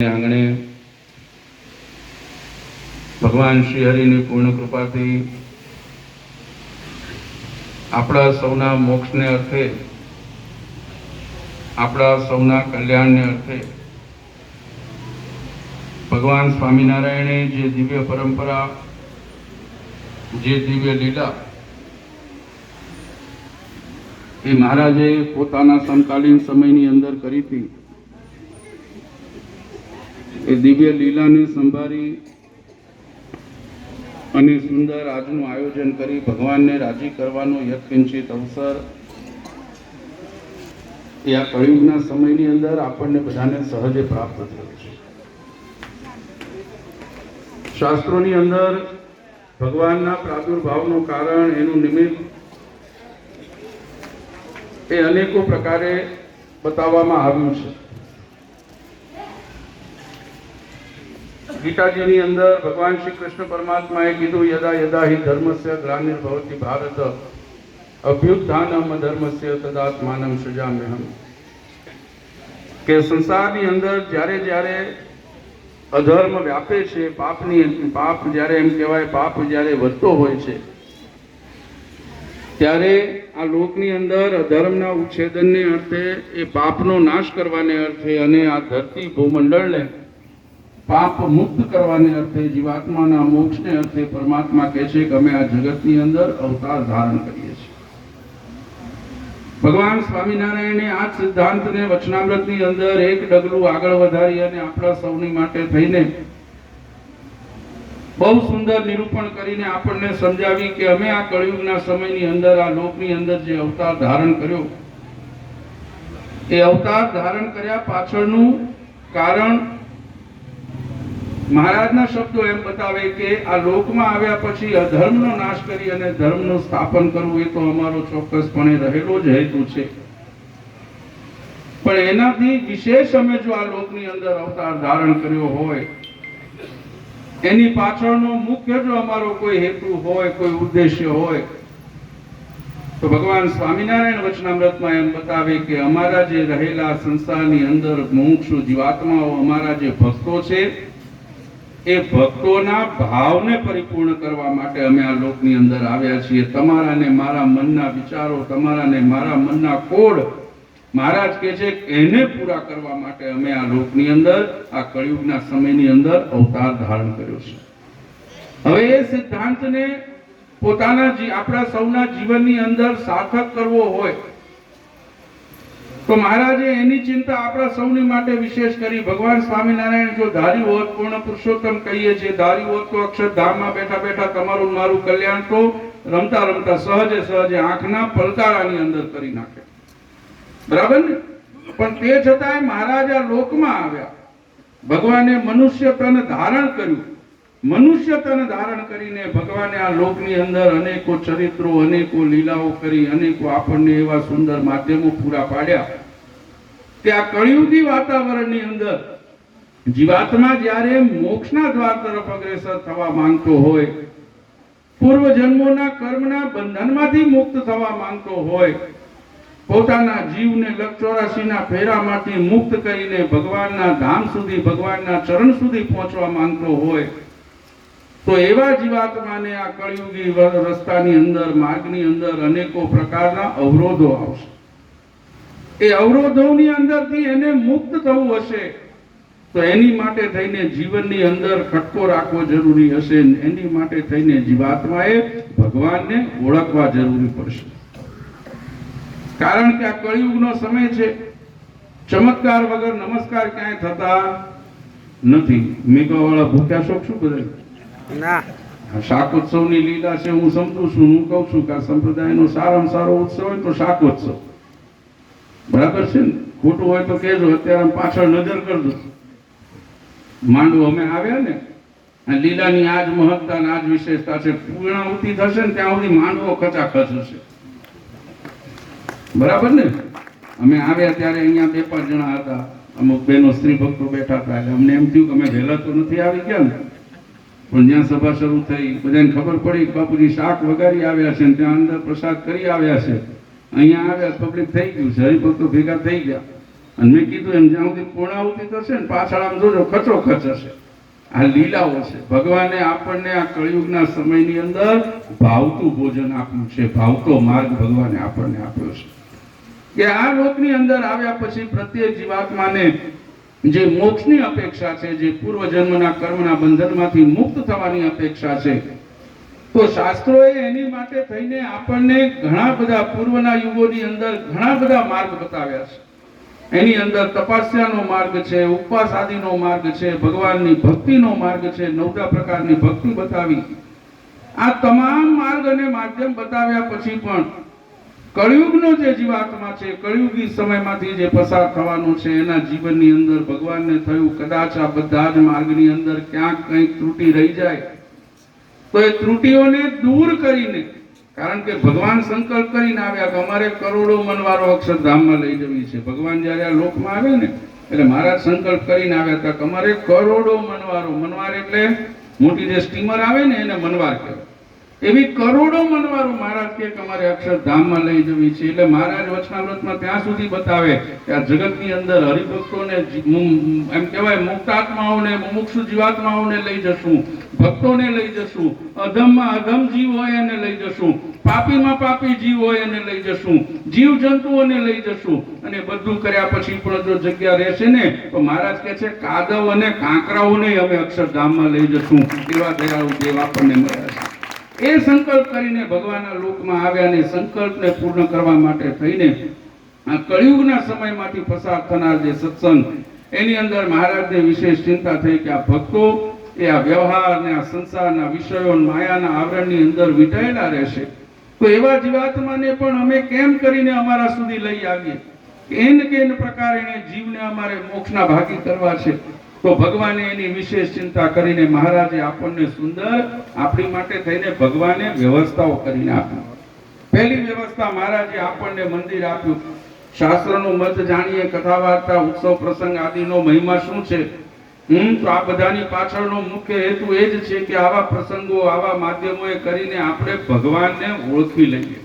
આંગણે ભગવાન શ્રી હરિની પૂર્ણ કૃપાથી આપણા સૌના મોક્ષને અર્થે, આપણા સૌના કલ્યાણને અર્થે, ભગવાન સ્વામિનારાયણે જે દિવ્ય પરંપરા, જે દિવ્ય લીલા એ મહારાજે પોતાના સમકાલીન સમયની અંદર કરી હતી એ દિવ્ય લીલાને સંભાળી અને સુંદર આજનું આયોજન કરી ભગવાનને રાજી કરવાનો યથકિંચિત અવસર. એ આ કળિયુગના સમયની અંદર આપણને બધાને સહજે પ્રાપ્ત થયો છે. શાસ્ત્રોની અંદર ભગવાનના પ્રાદુર્ભાવનું કારણ એનું નિમિત્ત એ અનેકો પ્રકારે બતાવવામાં આવ્યું છે. ગીતાજીની અંદર ભગવાન શ્રી કૃષ્ણ પરમાત્માએ કીધું, યદા યદા હિ ધર્મસ્ય ગ્લાનિર્ભવતિ ભારત, અભ્યુત્થાનમ ધર્મસ્ય તદાત્માનમ સજામ્યહમ. કે સંસારની અંદર જ્યારે જ્યારે અધર્મ વ્યાપે છે, પાપની પાપ જ્યારે એમ કહેવાય, પાપ જ્યારે વધતો હોય છે, ત્યારે આ લોકની અંદર અધર્મના ઉચ્છેદનને અર્થે, એ પાપનો નાશ કરવાને અર્થે અને આ ધરતી ભૂમંડળને પાપ મુક્ત કરવાને અર્થે, જીવાત્માના મોક્ષને અર્થે પરમાત્મા કહે છે કે અમે આ જગતની અંદર અવતાર ધારણ કરીએ છીએ. ભગવાન સ્વામિનારાયણે આ સિદ્ધાંતને વચનામૃતની અંદર એક ડગલું આગળ વધારી અને આપણા સૌની માટે થઈને બહુ સુંદર નિરૂપણ કરીને આપણને સમજાવી કે અમે આ કળિયુગના સમયની અંદર, આ લોકની અંદર જે અવતાર ધારણ કર્યો, એ અવતાર ધારણ કર્યા પાછળનું કારણ મહારાજના શબ્દો એમ બતાવે કે આ લોકમાં આવ્યા પછી અધર્મનો નાશ કરી અને ધર્મનું સ્થાપન કરવું એ તો અમારો ચોક્કસપણે રહેલો જ હેતુ છે. પણ એનાથી વિશેષ અમે જો આ લોકની અંદર અવતાર ધારણ કર્યો હોય, એની પાછળનો મુખ્ય જો અમારો કોઈ હેતુ હોય, કોઈ ઉદ્દેશ્ય હોય, તો ભગવાન સ્વામિનારાયણ વચનામૃતમાં એમ બતાવે કે અમારા જે રહેલા સંસારની અંદર મોક્ષ, જીવાત્માઓ, અમારા જે ભક્તો છે એ ભક્તોના ભાવને પરિપૂર્ણ કરવા માટે અમે આ લોકની અંદર આવ્યા છીએ. તમારા ને મારા મનના વિચારો, તમારા ને મારા મનના કોડ મહારાજ કે છે એને પૂરા કરવા માટે અમે આ લોકની અંદર, આ કળિયુગના સમયની અંદર અવતાર ધારણ કર્યો છે. હવે એ સિદ્ધાંતને પોતાના આપણા સૌના જીવનની અંદર સાર્થક કરવો હોય તો મહારાજે એની ચિંતા આપણા સૌની માટે વિશેષ કરી. ભગવાન સ્વામિનારાયણ જો ધારી હોત, પૂર્ણ પુરુષોત્તમ કહીએ છીએ ધારી હોત, તો અક્ષરધામમાં બેઠા બેઠા તમારું મારું કલ્યાણ તો રમતા રમતા સહજે સહજે આંખના પલકારાની અંદર કરી નાખે. બરાબર ને? પણ તે છતાંય મહારાજા લોકમાં આવ્યા. ભગવાને મનુષ્ય તન ધારણ કર્યું. મનુષ્ય તન ધારણ કરીને ભગવાને આ લોકની અંદર અનેકો ચરિત્રો, અનેકો લીલાઓ કરી, અનેકો આપણને એવા સુંદર માધ્યમો પૂરા પાડ્યા. કે આ કળિયુગી વાતાવરણની અંદર જીવાત્મા જ્યારે મોક્ષના દ્વાર તરફ અગ્રેસર થવા માંગતો હોય પૂર્વ જન્મોના કર્મના બંધનમાંથી મુક્ત થવા માંગતો હોય, પોતાના જીવને લક્ષોરાશીના ફેરામાંથી મુક્ત કરીને ભગવાનના ધામ સુધી, ભગવાનના ચરણ સુધી પહોંચવા માંગતો હોય, તો એવા જીવાત્માને આ કળિયુગી રસ્તાની અંદર, માર્ગની અંદર અનેકો પ્રકારના અવરોધો આવશે. એ અવરોધોની અંદરથી એને મુક્ત થવું હશે. તો એની માટે થઈને જીવનની અંદર ખટકો રાખવો જરૂરી હશે. એની માટે થઈને જીવાત્માએ ભગવાનને ઓળખવા જરૂરી પડશે. કારણ કે આ કળિયુગનો સમય છે. ચમત્કાર વગર નમસ્કાર ક્યાંય થતા નથી. મેઘાવાળા ભૂખ્યા શોખ શું બધા? ના. શાકોત્સવની લીલા છે હું સમજુ છું. હું કહું છું કે આ સંપ્રદાયનો સારામાં સારો ઉત્સવ હોય તો શાકોત્સવ. બરાબર છે ને? ખોટું હોય તો કહેજો, અત્યારે પાછળ નજર કરજો. માંડવો અમે આવ્યા ને લીલાની આજ મહત્તા આજ વિશેષતા છે, પૂર્ણાહુતિ થશે ને ત્યાં સુધી માંડવો ખચાખચ હશે. બરાબર ને? અમે આવ્યા ત્યારે અહીંયા બે પાંચ જણા હતા. અમુક બેનો સ્ત્રી ભક્તો બેઠા હતા, એટલે અમને એમ થયું કે અમે વહેલા તો નથી આવી ગયા ને. પણ જ્યાં સભા શરૂ થઈ, બધાને ખબર પડી બાપુજી શાક વગાડી આવ્યા છે ને, ત્યાં અંદર પ્રસાદ કરી આવ્યા છે. અહીંયા આવ્યા પબ્લિક થઈ ગયું છે હરિભક્તો ભેગા થઈ ગયા. અને મેં કીધું એમ, જ્યાં સુધી પૂર્ણાહુતિ થશે ને, પાછળ આમ જોજો ખચો ખચ હશે. આ લીલાઓ છે. ભગવાને આપણને આ કળિયુગના સમયની અંદર ભાવતું ભોજન આપ્યું છે, ભાવતો માર્ગ ભગવાને આપણને આપ્યો છે. કે આ લોકની અંદર આવ્યા પછી પ્રત્યેક જીવાત્માને જે મોક્ષની અપેક્ષા છે, જે પૂર્વજન્મના કર્મના બંધનમાંથી મુક્ત થવાની અપેક્ષા છે તો શાસ્ત્રોએ એની માટે થઈને આપણને ઘણા બધા પૂર્વના યુગોની અંદર ઘણા બધા માર્ગ બતાવ્યા છે. એની અંદર તપસ્યાનો માર્ગ છે, ઉપવાસ આદિનો માર્ગ છે, ભગવાનની ભક્તિનો માર્ગ છે, નવદા પ્રકારની ભક્તિ બતાવી. આ તમામ માર્ગ અને માધ્યમ બતાવ્યા પછી પણ કળિયુગનો જે જીવાત્મા છે, કળિયુગી સમયમાંથી જે પસાર થવાનો છે, એના જીવનની અંદર ભગવાનને થયું કદાચ આ બધા જ માર્ગની અંદર ક્યાંક કંઈક ત્રુટી રહી જાય. તો એ ત્રુટિઓને દૂર કરીને, કારણ કે ભગવાન સંકલ્પ કરીને આવ્યા કે અમારે કરોડો મનવારો અક્ષરધામમાં લઈ જવી છે. ભગવાન જ્યારે આ લોકમાં આવે ને, એટલે મહારાજ સંકલ્પ કરીને આવ્યા હતા કે અમારે કરોડો મનવારો, મનવાર એટલે મોટી જે સ્ટીમર આવે ને એને મનવાર કહેવાય. એવી કરોડો મનવારો મહારાજ કે અમારે અક્ષરધામમાં લઈ જવી છે. એટલે મહારાજ વચનામૃતમાં ત્યાં સુધી બતાવે કે આ જગતની અંદર હરિભક્તોને એમ કહેવાય, મુક્તાત્માઓને, મુમુક્ષુ જીવાત્માઓને લઈ જશું. ભક્તોને લઈ જશું. અધમમાં અધમ જીવ હોય એને લઈ જશું. પાપીમાં પાપી જીવ હોય એને લઈ જશું. જીવ જંતુઓને લઈ જશું. અને બધું કર્યા પછી પણ જો જગ્યા રહેશે ને, તો મહારાજ કહે છે, કાદવ અને કાંકરાઓને અમે અક્ષરધામમાં લઈ જશું. એવા દયાળુ દેવ આપણને મળ્યા છે. એ સંકલ્પ કરીને ભગવાનના લોકમાં આવ્યા ને સંકલ્પને પૂર્ણ કરવા માટે થઈને આ કળિયુગના સમયમાંથી પસાર થનાર જે સત્સંગ, એની અંદર મહારાજને વિશેષ ચિંતા થઈ કે આ ભક્તો એ આ વ્યવહાર ને આ સંસારના વિષયો અને માયાના આવરણની અંદર વિટાયેલા રહેશે. તો એવા જીવાત્માને પણ અમે કેમ કરીને અમારા સુધી લઈ આવીએ? કેન કેન પ્રકારે જીવને અમારે મોક્ષના ભાગી કરવા છે? તો ભગવાને એની વિશેષ ચિંતા કરીને મહારાજે આપણને સુંદર આપણી માટે થઈને ભગવાને વ્યવસ્થાઓ કરીને આપી. પહેલી વ્યવસ્થા મહારાજે આપણને મંદિર આપ્યું. શાસ્ત્રનો મત જાણીએ કથા વાર્તા ઉત્સવ પ્રસંગ આદિનો મહિમા શું છે? હમ, તો આ બધાની પાછળનો મુખ્ય હેતુ એ જ છે કે આવા પ્રસંગો, આવા માધ્યમોએ કરીને આપણે ભગવાનને ઓળખી લઈએ.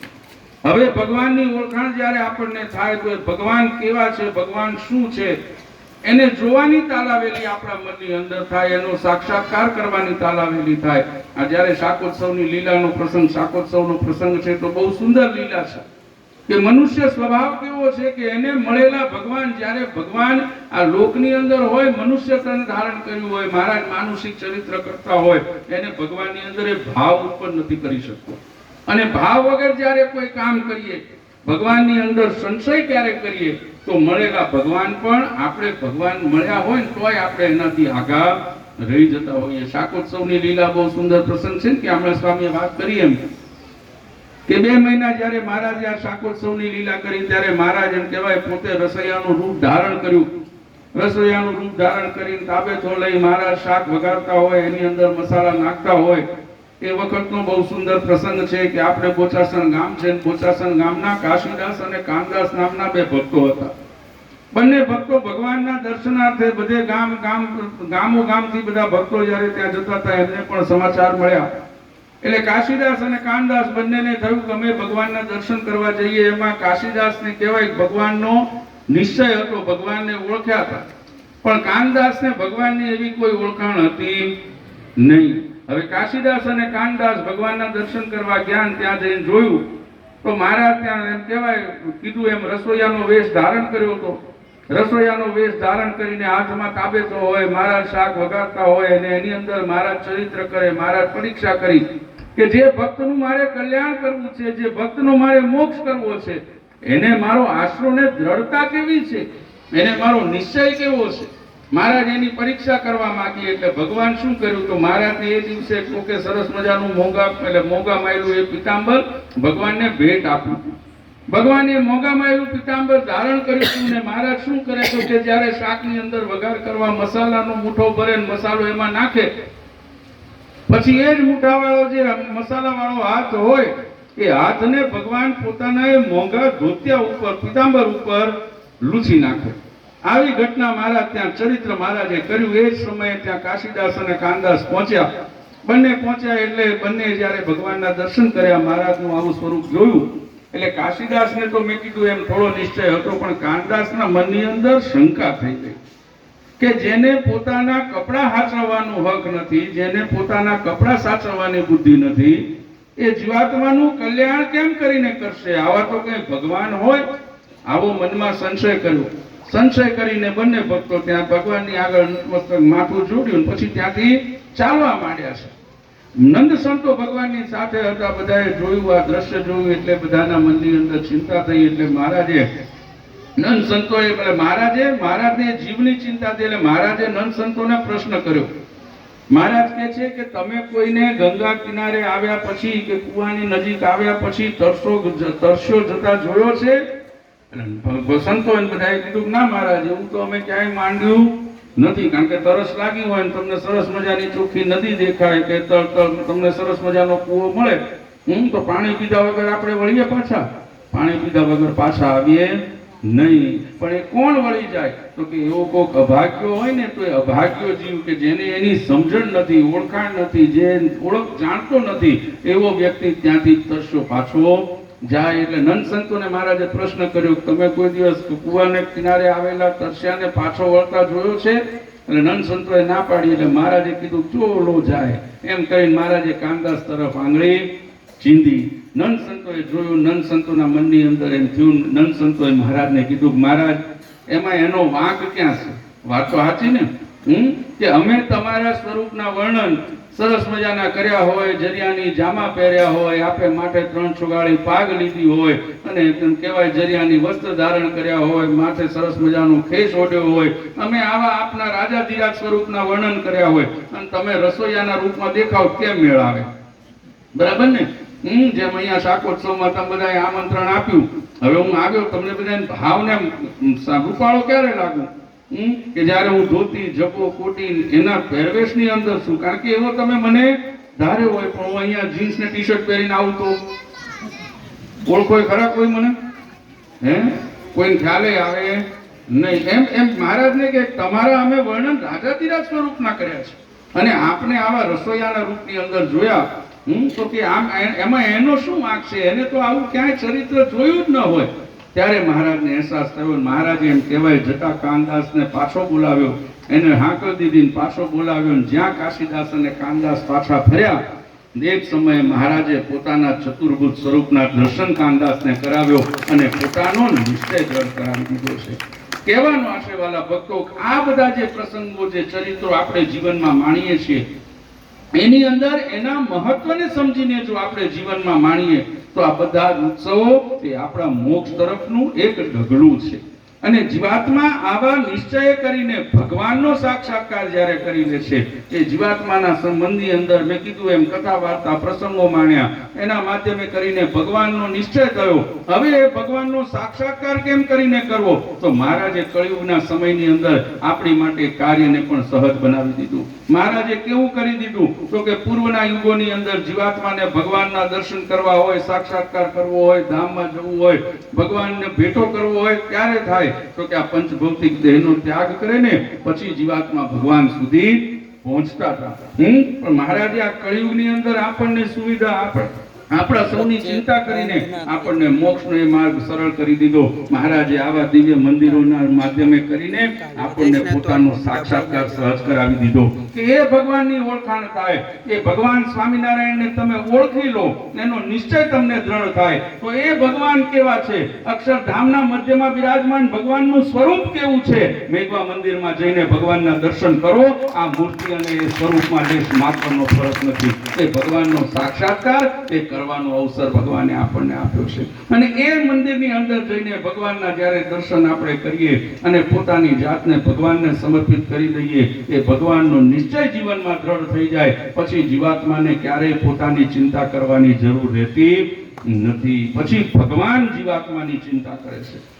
હવે ભગવાનની ઓળખાણ જ્યારે આપણને થાય તો ભગવાન કેવા છે? ભગવાન શું છે? એને જોવાની તાલાવેલી આપણા મનની અંદર થાય, એનો સાક્ષાત્કાર કરવાની તાલાવેલી થાય. આ જ્યારે શાકોત્સવની લીલાનો પ્રસંગ, શાકોત્સવનો પ્રસંગ છે, તો બહુ સુંદર લીલા છે. કે મનુષ્ય સ્વભાવ કેવો છે કે એને મળેલા ભગવાન, જ્યારે ભગવાન આ લોકની અંદર હોય મનુષ્ય તન ધારણ કર્યું હોય, મહારાજ માનુષિક ચરિત્ર કરતા હોય, એને ભગવાનની અંદર એ ભાવ ઉત્પન્ન નથી કરી શકતો. અને ભાવ વગર જ્યારે કોઈ કામ કરીએ, ભગવાનની અંદર સંશય ક્યારે કરીએ તો મળેલા ભગવાન પણ આપણે ભગવાન મળ્યા હોય તોય આપણે એનાથી આગા રહી જતા હોઈએ. શાકોત્સવની લીલા બહુ સુંદર પ્રસંગ છે કે હમણાં સ્વામીએ વાત કરી એમ કે બે મહિના જ્યારે મહારાજે આ શાકોત્સવની લીલા કરી ત્યારે મહારાજ એમ કહેવાય, પોતે રસોઈયાનું રૂપ ધારણ કર્યું. રસોઈયાનું રૂપ ધારણ કરીને તાબેથો લઈ મહારાજ શાક વગાડતા હોય, એની અંદર મસાલા નાખતા હોય એ વખતનો બહુ સુંદર પ્રસંગ છે કે આપણે બોચાસણ ગામ છે બોચાસણ ગામના કાશીદાસ અને કામદાસ નામના બે ભક્તો હતા. બંને ભક્તો ભગવાનના દર્શનાર્થે બધે ગામ ગામ ગામો ગામથી બધા ભક્તો જ્યારે ત્યાં જતા હતા, એમને પણ સમાચાર મળ્યા. એટલે કાશીદાસ અને કાનદાસ બંનેને થયું કે અમે ભગવાનના દર્શન કરવા જઈએ. એમાં કાશીદાસને કહેવાય ભગવાનનો નિશ્ચય હતો, ભગવાનને ઓળખ્યા હતા. પણ કાનદાસને ભગવાનની એવી કોઈ ઓળખાણ હતી નહીં. હવે કાશીદાસ અને કાનદાસ ભગવાનના દર્શન કરવા ગયા ત્યાં જઈને જોયું, તો મહારાજ ત્યાં એમ કહેવાય, કીધું એમ, રસોઈયાનો વેશ ધારણ કર્યો હતો. રસોઈયાનો વેશ ધારણ કરીને હાથમાં કાબેતો હોય, મહારાજ શાક વગાડતા હોય અને એની અંદર મહારાજ ચરિત્ર કરે, મહારાજ પરીક્ષા કરી કે જે ભક્તનું મારે કલ્યાણ કરવું છે, જે ભક્તનો મારે મોક્ષ કરવો છે, એને મારો આશરો ને દ્રઢતા કેવી છે? એને મારો નિશ્ચય કેવો છે? મહારાજ એની પરીક્ષા કરવા માંગી એટલે ભગવાન શું કર્યું? તો મહારાજને એ દિવસે કોકે સરસ મજાનું મોગા એટલે મોગા માયલું એ પિતાંબર ભગવાનને ભેટ આપ્યું ભગવાને મોગા માયલું પિતાંબર ધારણ કર્યું ને મહારાજ શું કરે તો કે જ્યારે શાકની અંદર વઘાર કરવા મસાલાનો મુઠ્ઠો ભરે ને મસાલો એમાં નાખે, પછી એ જ વાળો જે મસાલાવાળો હાથ હોય, એ હાથને ભગવાન પોતાના એ મોંઘા ધોત્યા ઉપર, પિતાંબર ઉપર લૂછી નાખે. આવી ઘટના મહારાજ ત્યાં, ચરિત્ર મહારાજે કર્યું. એ જ સમયે ત્યાં કાશીદાસ અને કાનદાસ પહોંચ્યા. બંને પહોંચ્યા એટલે બંને જ્યારે ભગવાનના દર્શન કર્યા, મહારાજનું આવું સ્વરૂપ જોયું. એટલે કાશીદાસને તો મેં કીધું, એમ થોડો નિશ્ચય હતો, પણ કાનદાસના મનની અંદર શંકા થઈ ગઈ કે જેને પોતાના કપડાં સાચવવાનો હક નથી, જેને પોતાના કપડાં સાચવવાની બુદ્ધિ નથી, એ જીવાત્માનું કલ્યાણ કેમ કરીને કરશે? આવા તો કઈ ભગવાન હોય? આવો મનમાં સંશય કર્યો. સંશય કરીને બંને ભક્તો ત્યાં ભગવાનની આગળ મસ્તક માથું જોડ્યું પછી ત્યાંથી ચાલવા માંડ્યા છે. નંદ સંતો ભગવાનની સાથે હતા, બધાએ જોયું, આ દ્રશ્ય જોયું, એટલે બધાના મનની અંદર ચિંતા થઈ, એટલે મહારાજે નંદ સંતોએ એટલે મહારાજે, મહારાજને જીવની ચિંતા થઈ, એટલે મહારાજે નંદ સંતોને પ્રશ્ન કર્યો. મહારાજ કહે છે કે, તમે કોઈને ગંગા કિનારે આવ્યા પછી કે કુવાની નજીક આવ્યા પછી તરસો તરસ્યો જતા જોયો છે? એટલે સંતો બધાએ કીધું ના મહારાજ, એવું તો અમે ક્યાંય માંડ્યું નથી. કારણ કે તરસ લાગી હોય તમને સરસ મજાની ચોખ્ખી નદી દેખાય કે તમને સરસ મજાનો કૂવો મળે. હું તો પાણી પીધા વગર આપણે વળીએ પાછા. પાણી પીધા વગર પાછા આવીએ નહીં. પણ એ કોણ વળી જાય? તો કે એવો કોક અભાગ્યો હોય ને તો એ અભાગ્યો જીવ કે જેને એની સમજણ નથી, ઓળખાણ નથી, જે ઓળખ જાણતો નથી, એવો વ્યક્તિ ત્યાંથી તરસ્યો પાછો. જાય એટલે નંદ સંતોને મહારાજે પ્રશ્ન કર્યો, તમે કોઈ દિવસ કુવાને કિનારે આવેલા તરસ્યાને પાછો વળતા જોયો છે? એટલે નંદ સંતોએ ના પાડી એટલે મહારાજે કીધું ચોલો જાય. એમ કહીને મહારાજે કામદાસ તરફ આંગળી ચીંધી. નંદ સંતોએ જોયું નંદ સંતોના મનની અંદર એમ થયું નંદ સંતોએ મહારાજને કીધું, મહારાજ, એમાં એનો વાંક ક્યાં છે? વાત તો સાચી ને. હમ? કે અમે તમારા સ્વરૂપના વર્ણન સરસ મજાના કર્યા હોય, જરિયાની જામા પહેર્યા હોય, આપે માટે ત્રણ છુગાળી પાગ લીધી હોય અને તેમ કહેવાય જરિયાની વસ્ત્ર ધારણ કર્યા હોય, માથે સરસ મજાનો ખેસ ઓઢ્યો હોય. અમે આવા આપના રાજા ધીરાજ સ્વરૂપના વર્ણન કર્યા હોય. અને તમે રસોઈયાના રૂપમાં દેખાવ કેમ મેળ આવે બરાબર ને? હમ, જેમ અહીંયા શાકોત્સવમાં તમે બધાએ આમંત્રણ આપ્યું. હવે હું આવ્યો, તમને બધાને ભાવને રૂપાળો ક્યારે લાગુ? હમ કે જ્યારે હું ધોતી જપો કોટી એના પહેરવેશની અંદર છું. કારણ કે એવો તમે મને ધારે હોય, પણ હું અહીંયા જીન્સ ને ટી શર્ટ પહેરીને આવું તો ઓળખોય ખરા કોઈ મને? હે? કોઈને ખ્યાલે આવે નહીં. એમ એમ મહારાજને કે તમારા અમે વર્ણન રાજાધિરાજ સ્વરૂપના કર્યા છે. અને આપને આવા રસોઈયાના રૂપની અંદર જોયા હું તો કે આમ એમાં એનો શું વાંક છે? એને તો આવું ક્યાંય ચરિત્ર જોયું જ ન હોય. ત્યારે મહારાજને અહેસાસ થયો મહારાજે એમ કહેવાય, જટા કાનદાસને પાછો બોલાવ્યો. એને હાંકલ દીધી પાછો બોલાવ્યો જ્યાં કાશીદાસ અને કાનદાસ પાછા ફર્યા, એ જ સમયે મહારાજે પોતાના ચતુર્ભુજ સ્વરૂપના દર્શન કાનદાસને કરાવ્યો અને પોતાનો નિશ્ચય દ્રઢ કરાવી દીધો છે. કહેવાનો આશેવાલા ભક્તો, આ બધા જે પ્રસંગો, જે ચરિત્રો આપણે જીવનમાં માણીએ છીએ, એની અંદર એના મહત્વને સમજીને જો આપણે જીવનમાં માણીએ તો આ બધા ઉત્સવો એ આપણા મોક્ષ તરફનું એક ઢગલું છે. અને જીવાત્મા આવા નિશ્ચય કરીને ભગવાનનો સાક્ષાત્કાર જ્યારે કરી લે છે, એ જીવાત્માના સંબંધી અંદર મેં કીધું એમ કથા, વાર્તા, પ્રસંગો માણ્યા. એના માધ્યમે કરીને ભગવાનનો નિશ્ચય થયો. હવે એ ભગવાનનો સાક્ષાત્કાર કેમ કરીને કરવો? તો મહારાજે કળિયુગના સમયની અંદર આપણી માટે કાર્યને પણ સહજ બનાવી દીધું. મહારાજે કેવું કરી દીધું? તો કે પૂર્વના યુગોની અંદર જીવાત્માને ભગવાનના દર્શન કરવા હોય, સાક્ષાત્કાર કરવો હોય, ધામમાં જવું હોય, ભગવાનને ભેટો કરવો હોય, ત્યારે થાય. તો કે આ પંચભૌતિક દેહનો ત્યાગ કરે ને, પછી જીવાત્મા ભગવાન સુધી પહોંચતા હતા. હમ? પણ મહારાજે આ કળિયુગની અંદર આપણને સુવિધા આપે. આપણા સૌની ચિંતા કરીને આપણને મોક્ષનો એ માર્ગ સરળ કરી દીધો. મહારાજે આવા દિવ્ય મંદિરોના માધ્યમે કરીને આપણને પોતાનો સાક્ષાત્કાર સહજ કરાવી દીધો. કે એ ભગવાનની ઓળખાણ થાય એ ભગવાન સ્વામિનારાયણને તમે ઓળખી લો એનો નિશ્ચય તમને દ્રઢ થાય. તો એ ભગવાન કેવા છે? અક્ષરધામના મધ્યમાં બિરાજમાન ભગવાનનું સ્વરૂપ કેવું છે? મેઘવા મંદિરમાં જઈને ભગવાનના દર્શન કરો. આ મૂર્તિ અને એ સ્વરૂપમાં દેશ માત્રનો ફરક નથી. એ ભગવાનનો સાક્ષાત્કાર એ કરવાનો અવસર ભગવાને આપણને આપ્યો છે. અને એ મંદિરની અંદર જઈને ભગવાનના જ્યારે દર્શન આપણે કરીએ અને પોતાની જાતને ભગવાનને સમર્પિત કરી દઈએ, એ ભગવાનનો નિશ્ચય જીવનમાં દ્રઢ થઈ જાય. પછી જીવાત્માને ક્યારેય પોતાની ચિંતા કરવાની જરૂર રહેતી નથી. પછી ભગવાન જીવાત્માની ચિંતા કરે છે.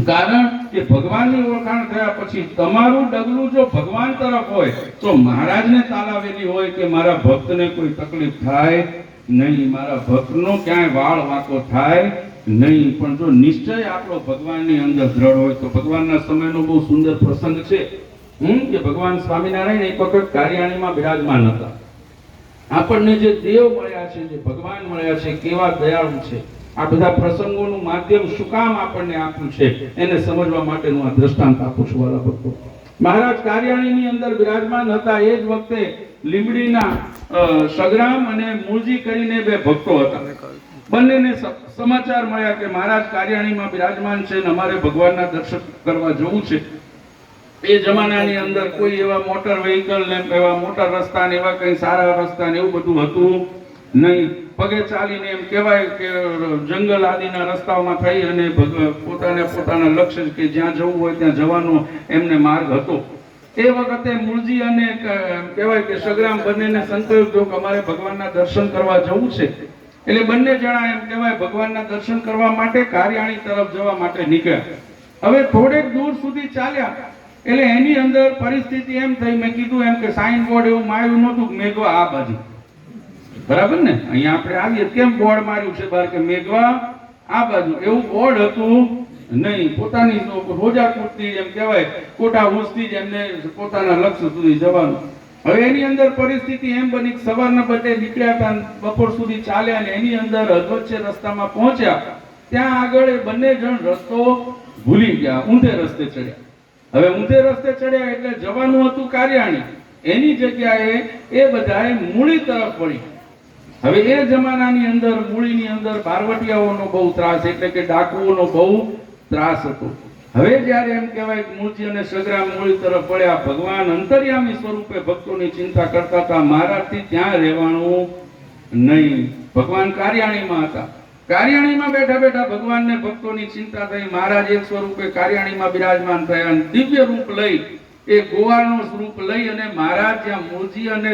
કારણ કે ભગવાનની ઓળખાણ થયા પછી તમારું ડગલું જો ભગવાન તરફ હોય, તો મહારાજને તાલાવેલી હોય કે મારા ભક્તને કોઈ તકલીફ થાય નહીં, મારા ભક્તનો ક્યાંય વાળ વાંકો થાય નહીં, પણ જો નિશ્ચય આપણો ભગવાનની અંદર દ્રઢ હોય તો ભગવાનના સમયનો બહુ સુંદર પ્રસંગ છે, હમ, કે ભગવાન સ્વામિનારાયણ એક વખત કાર્યાણીમાં બિરાજમાન હતા. આપણને જે દેવ મળ્યા છે, જે ભગવાન મળ્યા છે, કેવા દયાળુ છે, આ બધા પ્રસંગોનું માધ્યમ શું કામ આપણને આપ્યું છે, એને સમજવા માટેનું આ દ્રષ્ટાંત આપું છું, વાલા ભક્તો. મહારાજ કાર્યાણીની અંદર બિરાજમાન હતા. એ જ વખતે લીંબડીના સગ્રામ અને મૂળજી કરીને બે ભક્તો હતા. બંનેને સમાચાર મળ્યા કે મહારાજ કાર્યાણીમાં બિરાજમાન છે અને અમારે ભગવાનના દર્શન કરવા જવું છે. એ જમાનાની અંદર કોઈ એવા મોટર વ્હીકલ ને એવા મોટર રસ્તા ને એવા કઈ સારા રસ્તા ને એવું બધું હતું નહીં. પગે ચાલીને એમ કહેવાય કે જંગલ આદિના રસ્તાઓમાં થઈ અને પોતાને પોતાના લક્ષ્ય કે જ્યાં જવું હોય ત્યાં જવાનો એમને માર્ગ હતો. એ વખતે મૂળજી અને કહેવાય કે સગ્રામ બંનેને સંતોષ જો અમારે ભગવાનના દર્શન કરવા જવું છે. એટલે બંને જણા એમ કહેવાય ભગવાનના દર્શન કરવા માટે કાર્યાણી તરફ જવા માટે નીકળ્યા. હવે થોડેક દૂર સુધી ચાલ્યા. એટલે એની અંદર પરિસ્થિતિ એમ થઈ. મેં કીધું એમ કે સાઈન બોર્ડ એવું માર્યું નહોતું. મેઘવા આ બાજુ. બરાબર ને? અહીંયા આપણે આવીએ. કેમ બોર્ડ માર્યું છે બહાર કે મેઘવા? આ બાજુ. એવું બોર્ડ હતું નહીં. પોતાની રોજા કૂદતી એમ કહેવાય કોટા ઊંચતી જ એમને પોતાના લક્ષ્ય સુધી જવાનું. હવે એની અંદર પરિસ્થિતિ એમ બની સવારના બધે નીકળ્યા હતા બપોર સુધી ચાલ્યા અને એની અંદર અધવચ્ચે રસ્તામાં પહોંચ્યા. ત્યાં આગળ એ બંને જણ રસ્તો ભૂલી ગયા. ઊંધે રસ્તે ચડ્યા. હવે ઊંધે રસ્તે ચડ્યા એટલે જવાનું હતું કાર્યાણી. એની જગ્યાએ એ બધાએ મૂળી તરફ વળી. હવે એ જમાનાની અંદર, મૂળીની અંદર બારવટિયાઓનો બહુ ત્રાસ, એટલે કે ડાકુઓનો બહુ ત્રાસ હતો. હવે જ્યારે એમ કહેવાય કે મૂળજી અને સગરા મૂળી તરફ પડ્યા ભગવાન અંતર્યામી સ્વરૂપે ભક્તોની ચિંતા કરતા હતા મહારાજથી ત્યાં રહેવાનું નહીં? ભગવાન કાર્યાણીમાં હતા. કાર્યાણીમાં બેઠા બેઠા ભગવાનને ભક્તોની ચિંતા થઈ. મહારાજ એક સ્વરૂપે કાર્યાણીમાં બિરાજમાન થયા અને દિવ્ય રૂપ લઈ, એ ગોવાનો સ્વરૂપ લઈ અને મહારાજ જ્યાં મૂળજી અને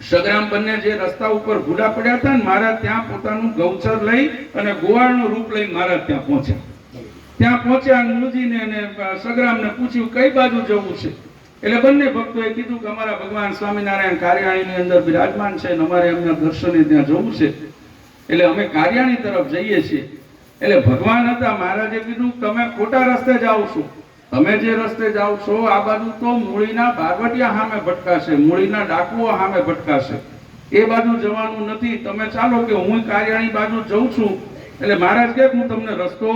સગ્રામ બંને જે રસ્તા ઉપર ભૂડા પડ્યા હતા મહારાજ ત્યાં પોતાનું ગૌચર લઈ અને ગોવાળનું રૂપ લઈ મારા ત્યાં પહોંચ્યા. ત્યાં પહોંચ્યા ગુરુજીને અને સગ્રામને પૂછ્યું, કઈ બાજુ જવું છે? એટલે બંને ભક્તોએ કીધું કે, અમારા ભગવાન સ્વામિનારાયણ કાર્યાણીની અંદર બિરાજમાન છે અને અમારે એમના દર્શને ત્યાં જવું છે. એટલે અમે કાર્યાણી તરફ જઈએ છીએ. એટલે ભગવાન હતા, મહારાજે કીધું, તમે ખોટા રસ્તે જાઓ છો. તમે જે રસ્તે જાઓ છો, આ બાજુ તો મૂળીના બાગવટિયા સામે ભટકાશે, મૂળીના ડાકુઓ સામે ભટકાશે. એ બાજુ જવાનું નથી. તમે ચાલો કે હું કાર્યાણી બાજુ જઉં છું. એટલે મહારાજ કે, હું તમને રસ્તો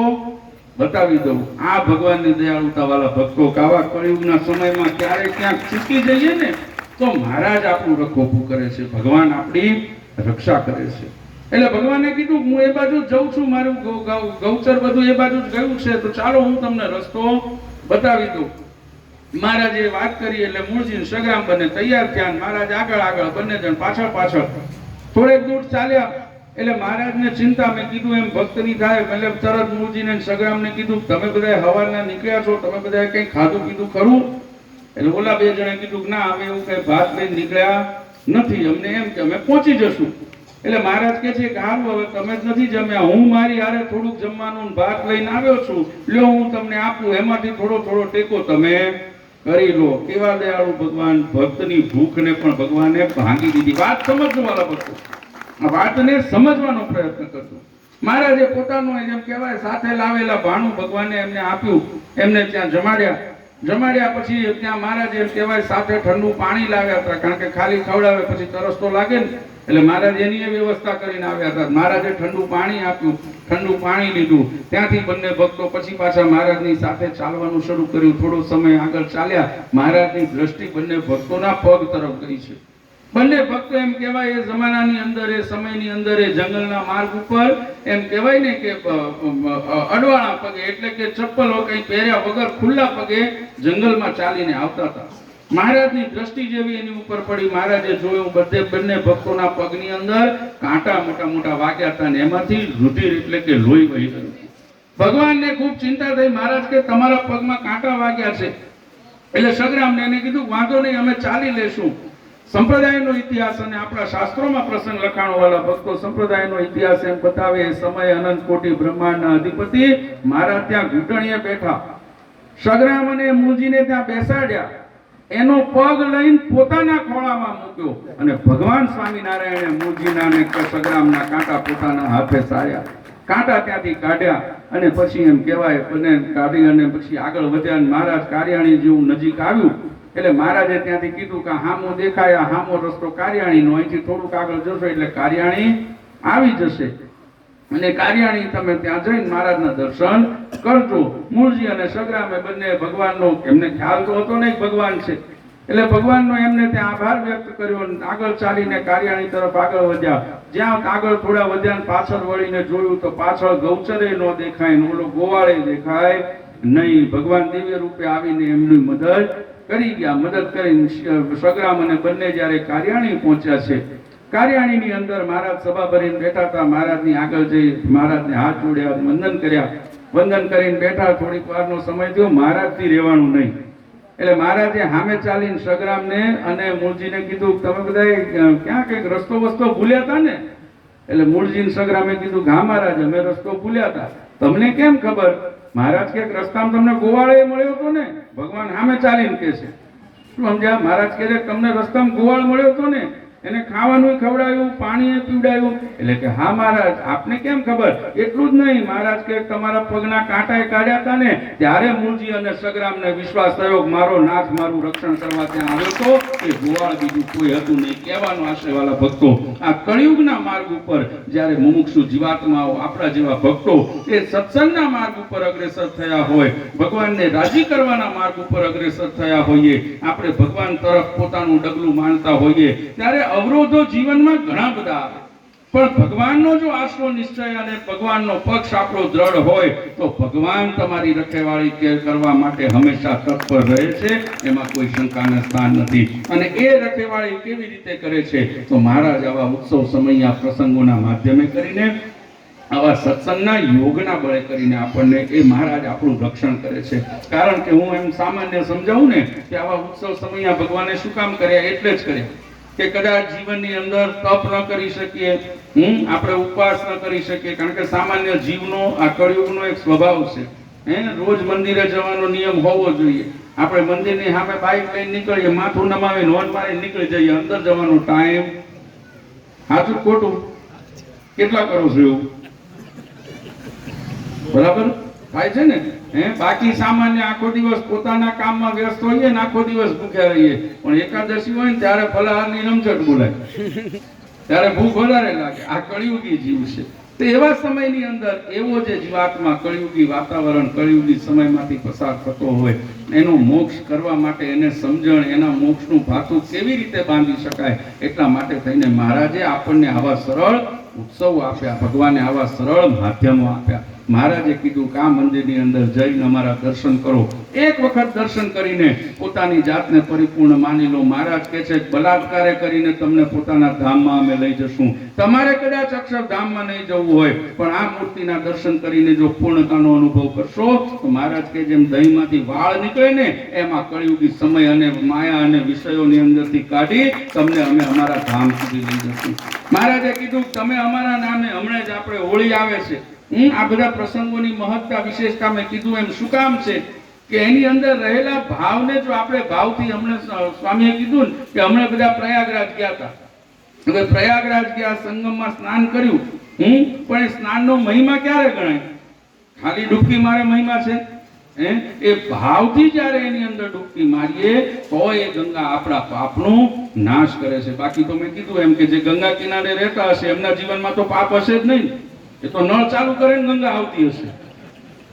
બતાવી દઉં. આ ભગવાનની દયાળુતા વાળા ભક્તો કાવા કળિયુગના સમયમાં ક્યારેક ક્યાંક ચૂકી જઈએ ને, તો મહારાજ આપણું રખોપું કરે છે. ભગવાન આપણી રક્ષા કરે છે. એટલે ભગવાને કીધું, હું એ બાજુ જઉં છું, મારું ગૌચર બધું એ બાજુ જ ગયું છે. તો ચાલો હું તમને રસ્તો બતાવી દઉં. મહારાજે વાત કરી એટલે મૂળજી સગામ બંને તૈયાર થયા મહારાજ આગળ આગળ બંને જણ પાછળ પાછળ થોડેક દૂર ચાલ્યા. એટલે મહારાજને ચિંતા મેં કીધું એમ ભક્તની થાય એટલે તરત મૂળજીને અને સગ્રામને કીધું, તમે બધા હવાના નીકળ્યા છો, તમે બધા કંઈ ખાધું કીધું ખરું? એટલે ઓલા બે જણે કીધું, ના, અમે એવું કઈ ભાત લઈને નીકળ્યા નથી. અમને એમ કે અમે પહોંચી જશું. એટલે મહારાજ કે છે કે હારું હવે તમે જ નથી જમ્યા. હું મારી હારે થોડુંક જમવાનું ભાત લઈને આવ્યો છું. લ્યો, હું તમને આપું. એમાંથી થોડો થોડો ટેકો તમે કરી લો. કેવા દયાળુ ભગવાન? ભક્તની ભૂખને પણ ભગવાને ભાંગી દીધી. વાત સમજજો વાલા ભક્તો. આ વાતને સમજવાનો પ્રયત્ન કરજો. મહારાજે પોતાનું જેમ કહેવાય, સાથે લાવેલા ભાણું ભગવાને એમને આપ્યું. એમને ત્યાં જમાડ્યા. જમાડ્યા પછી ત્યાં મહારાજે એમ કહેવાય, સાથે ઠંડુ પાણી લાવ્યા હતા. કારણ કે ખાલી ખવડાવે પછી તરસ તો લાગે ને. એટલે મહારાજ એની વ્યવસ્થા કરીને આવ્યા હતા. મહારાજે ઠંડુ પાણી આપ્યું. ઠંડુ પાણી લીધું. ત્યાંથી બંને ભક્તો પછી પાછા મહારાજની સાથે ચાલવાનું શરૂ કર્યું. થોડો સમય આગળ ચાલ્યા. મહારાજની દ્રષ્ટિ બંને ભક્તોના પગ તરફ ગઈ છે. બંને ભક્તો એમ કહેવાય, એ જમાનાની અંદર, એ સમયની અંદર, એ જંગલના માર્ગ ઉપર એમ કહેવાય ને કે અડવાણા પગે, એટલે કે ચપ્પલો કંઈ પહેર્યા વગર ખુલ્લા પગે જંગલમાં ચાલીને આવતા હતા. મહારાજની દ્રષ્ટિ જેવી એની ઉપર પડી. મહારાજે જોયું બધે બંને ભક્તોના પગની અંદર કાંટા મોટા મોટા વાગ્યા હતા ને એમાંથી રુધિર એટલે કે લોહી વહી ગયું. ભગવાનને ખૂબ ચિંતા થઈ. મહારાજ કે તમારા પગમાં કાંટા વાગ્યા છે. એટલે સગરામને એને કીધું, વાંધો નહીં, અમે ચાલી લેશું. સંપ્રદાયનો ઇતિહાસ અને આપણા શાસ્ત્રોમાં પ્રસંગ લખાણો વાળા ભક્તો સંપ્રદાયનો ઇતિહાસ એમ બતાવે, એ સમય અનંત કોટી બ્રહ્માંડના અધિપતિ મહારાજ ત્યાં ઘૂંટણીએ બેઠા. સગરામ અને મૂળજીને ત્યાં બેસાડ્યા. એનો પગ લઈને પોતાના ખોળામાં મૂક્યો. અને ભગવાન સ્વામિનારાયણે મૂળજીના અને સગ્રામના કાંટા પોતાના હાથે સાર્યા. કાંટા ત્યાંથી કાઢ્યા અને પછી એમ કહેવાય, બંને કાઢી અને પછી આગળ વધ્યા અને મહારાજ કાર્યાણી જેવું નજીક આવ્યું. એટલે મહારાજે ત્યાંથી કીધું કે હામો દેખાય હામો રસ્તો કાર્યાણીનો, અહીંથી થોડુંક આગળ જશો એટલે કાર્યાણી આવી જશે. અને કાર્યાણી તમે ત્યાં જઈને મહારાજના દર્શન કરજો. મૂળજી અને સગરામે બંને ભગવાનનો એમને ખ્યાલ તો હતો નહીં ભગવાન છે. એટલે ભગવાનનો એમને ત્યાં આભાર વ્યક્ત કર્યો આગળ ચાલીને કાર્યાણી તરફ આગળ વધ્યા. જ્યાં આગળ થોડા વધ્યા પાછળ વળીને જોયું તો પાછળ ગૌચરે ન દેખાય ઓલો ગોવાળે દેખાય નહીં. ભગવાન દિવ્ય રૂપે આવીને એમની મદદ કરી ગયા. મદદ કરીને સગરામ અને બંને જ્યારે કાર્યાણી પહોંચ્યા છે કાર્યાણીની અંદર મહારાજ સભા ભરીને બેઠા હતા. મહારાજની આગળ જઈ મહારાજને હાથ જોડ્યા, વંદન કર્યા. વંદન કરીને બેઠા, થોડીક વારનો સમય થયો. મહારાજથી રહેવાનું નહીં. એટલે મહારાજે સામે ચાલીને સગરામને અને મૂળજીને કીધું, તમે બધા ક્યાં કંઈક રસ્તો વસ્તો ભૂલ્યા હતા ને? એટલે મૂળજીને સગરામે કીધું હા મહારાજ, અમે રસ્તો ભૂલ્યા હતા તમને કેમ ખબર? મહારાજ કે રસ્તામાં તમને ગોવાળે મળ્યો હતો ને? ભગવાન સામે ચાલીને કે છે. શું સમજ્યા? મહારાજ કે તમને રસ્તામાં ગોવાળ મળ્યો હતો ને? એને ખાવાનું ખવડાવ્યું, પાણી પીવડાવ્યું. એટલે કે, હા મહારાજ, આપને કેમ ખબર? એટલું જ નહીં. મહારાજ કે, તમારા પગના કાંટાએ કાઢ્યા હતા ને, ત્યારે મૂળજી અને સગરામને વિશ્વાસ થયો મારો નાથ મારું રક્ષણ કરવા ત્યાં આવ્યો હતો એ ગોવાળ બીજું કોઈ હતું નહીં. કહેવાનું આશરે ભક્તો, આ કળિયુગના માર્ગ ઉપર જ્યારે મુમુક્ષુ જીવાત્માઓ આપણા જેવા ભક્તો એ સત્સંગના માર્ગ ઉપર અગ્રેસર થયા હોય, ભગવાનને રાજી કરવાના માર્ગ ઉપર અગ્રેસર થયા હોઈએ, આપણે ભગવાન તરફ પોતાનું ડગલું માનતા હોઈએ, ત્યારે અવરોધો જીવનમાં ઘણા બધા પણ ભગવાનનો જો આશરો નિશ્ચય અને ભગવાનનો પક્ષ આપણો દ્રઢ હોય, તો ભગવાન તમારી રખેવાળી કેર કરવા માટે હંમેશા તત્પર રહે છે, એમાં કોઈ શંકાના સ્થાન નથી. અને એ રખેવાળી કેવી રીતે કરે છે, તો મહારાજ આવા ઉત્સવ સમયના પ્રસંગોના માધ્યમે કરીને, આવા સત્સંગના યોગના બળે કરીને આપણને એ મહારાજ આપણું રક્ષણ કરે છે. કારણ કે હું એમ સામાન્ય સમજાવું ને, કે આવા ઉત્સવ સમયના ભગવાને શું કામ કર્યા? એટલે જ કર્યા. કે કદાચ જીવનની અંદર તપ ન કરી શકીએ, હમ, આપણે ઉપવાસ ન કરી શકીએ, કારણ કે સામાન્ય જીવનો, આ કળિયુગનો એક સ્વભાવ છે. હે, રોજ મંદિરે જવાનો નિયમ હોવો જોઈએ. આપણે મંદિરની સામે બાઇક લઈને નીકળીએ, માથું નમાવી નોન મારી નીકળી જઈએ, અંદર જવાનો ટાઈમ. સાચું ખોટું? કેટલા કરો છો એવું? બરાબર? થાય છે ને? હે? બાકી સામાન્ય આખો દિવસ પોતાના કામમાં વ્યસ્ત હોઈએ ને આખો દિવસ ભૂખ્યા રહીએ. પણ એકાદશી હોય ને ત્યારે ફલાહારની રમઝટ બોલાય. ત્યારે ભૂખ વધારે લાગે. આ કળિયુગી જીવ છે. તો એવા સમયની અંદર એવો જે જીવાત્મા કળિયુગી વાતાવરણ, કળિયુગી સમયમાંથી પસાર થતો હોય, એનો મોક્ષ કરવા માટે એને સમજણ, એના મોક્ષનું ભાતું કેવી રીતે બાંધી શકાય એટલા માટે થઈને મહારાજે આપણને આવા સરળ ઉત્સવ આપ્યા, ભગવાને આવા સરળ માધ્યમો આપ્યા. મહારાજે કીધું કે આ મંદિરની અંદર જઈને અમારા દર્શન કરો. એક વખત દર્શન કરીને પોતાની જાતને પરિપૂર્ણ માની લો. મહારાજ કહે છે કે બલાત્કારે કરીને તમને પોતાના ધામમાં અમે લઈ જશું. તમારે કદાચ અક્ષરધામમાં નહીં જવું હોય, પણ આ મૂર્તિના દર્શન કરીને જો પૂર્ણતાનો અનુભવ કરશો, તો મહારાજ કે જેમ દહીંમાંથી વાળ નીકળે ને, એમાં કળિયુગી સમય અને માયા અને વિષયોની અંદરથી કાઢી તમને અમે અમારા ધામ સુધી લઈ જશું. મહારાજે કીધું તમે અમારા નામે હમણાં જ આપણે હોળી આવે છે. હું આ બધા પ્રસંગોની મહત્તા વિશેષતા મેં કીધું એમ શું કામ છે? કે એની અંદર રહેલા ભાવને જો આપણે ભાવથી હમણે સ્વામીએ કીધું ને કે હમણે બધા પ્રયાગરાજ ગયા હતા હવે પ્રયાગરાજ ગયા સંગમમાં સ્નાન કર્યું. હું? પણ એ સ્નાનનો મહિમા ક્યારે ગણાય? ખાલી ડૂબકી મારે મહિમા છે? હે? એ ભાવથી જ્યારે એની અંદર ડૂબકી મારીએ તો એ ગંગા આપણા પાપનો નાશ કરે છે. બાકી તો મેં કીધું એમ કે જે ગંગા કિનારે રહેતા હશે, એમના જીવનમાં તો પાપ હશે જ નહીં એ તો નળ ચાલુ કરે ગંગા આવતી હશે.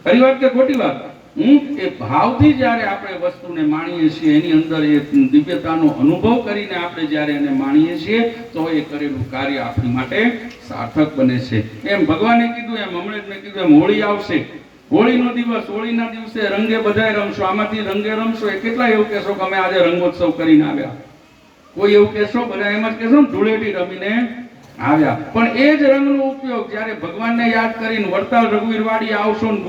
ખરી વાત કે ખોટી વાત? હું એ ભાવથી જ્યારે આપણે વસ્તુને માણીએ છીએ, એની અંદર એ દિવ્યતાનો અનુભવ કરીને આપણે જ્યારે એને માણીએ છીએ, તો એ કરેલું કાર્ય આપણી માટે સાર્થક બને છે. એમ ભગવાને કીધું, એમ હમણાં જ મેં કીધું, એમ હોળી આવશે. હોળીનો દિવસ, હોળીના દિવસે રંગે બધાય રમશો. આમાંથી રંગે રમશો એ કેટલા એવું કહેશો કે અમે આજે રંગોત્સવ કરીને આવ્યા. કોઈ એવું કહેશો? બધા એમ જ કહેશો ને, ધૂળેટી રમીને આવ્યા. પણ એ જ રંગનો ઉપયોગ જ્યારે ભગવાનને યાદ કરીને વડતાલ રઘુવીરવાડી આવશો